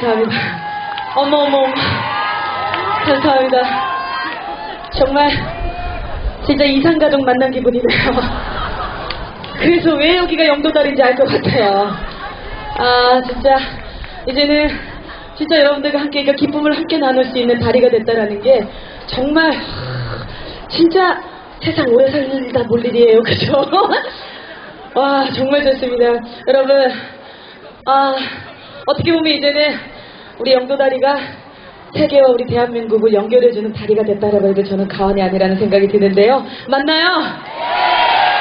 감사합니다. 어머, 어머. 감사합니다. 정말, 진짜 이상가족 만난 기분이네요. 그래서 왜 여기가 영도다리인지 알 것 같아요. 아, 진짜, 이제는, 진짜 여러분들과 함께, 그러니까 기쁨을 함께 나눌 수 있는 다리가 됐다라는 게, 정말, 진짜 세상 오래 살다 볼 일이에요. 그죠? 와, 정말 좋습니다. 여러분, 아, 어떻게 보면 이제는 우리 영도다리가 세계와 우리 대한민국을 연결해주는 다리가 됐다라고 해도 저는 가언이 아니라는 생각이 드는데요. 맞나요?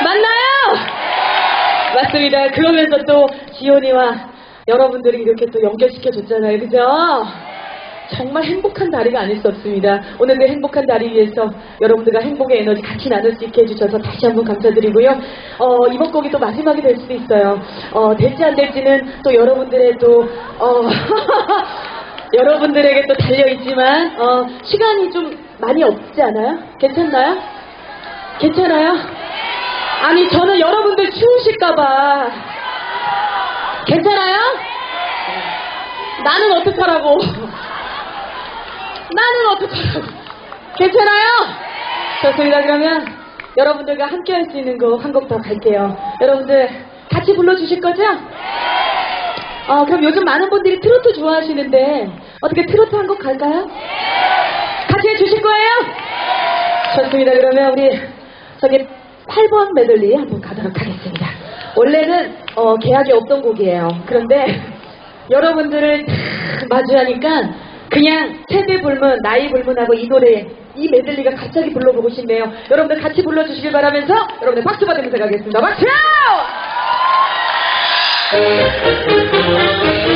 맞나요? 맞습니다. 그러면서 또 지온이와 여러분들이 이렇게 또 연결시켜줬잖아요. 그죠? 정말 행복한 다리가 아닐 수 없습니다. 오늘 그 행복한 다리 위해서 여러분들과 행복의 에너지 같이 나눌 수 있게 해주셔서 다시 한번 감사드리고요. 어, 이번 곡이 또 마지막이 될 수도 있어요. 어, 될지 안 될지는 또 여러분들의 또, 어, 여러분들에게 또 달려있지만, 어, 시간이 좀 많이 없지 않아요? 괜찮나요? 괜찮아요? 아니, 저는 여러분들 추우실까봐. 괜찮아요? 나는 어떡하라고. 나는 어떡하라고. 괜찮아요? 좋습니다. 그러면 여러분들과 함께 할 수 있는 곡 한 곡 더 갈게요. 여러분들 같이 불러주실 거죠? 어, 그럼 요즘 많은 분들이 트로트 좋아하시는데 어떻게 트로트 한 곡 갈까요? 같이 해주실 거예요? 좋습니다. 그러면 우리 저기 8번 메들리 한번 가도록 하겠습니다. 원래는 어, 계약이 없던 곡이에요. 그런데 여러분들을 탁 마주하니까 그냥 세대 불문, 나이 불문하고 이 노래, 이 메들리가 갑자기 불러보고 싶네요. 여러분들 같이 불러주시길 바라면서 여러분들 박수 받으면서 가겠습니다. 박수! 감사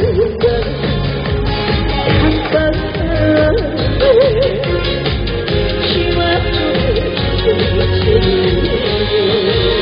Thank you.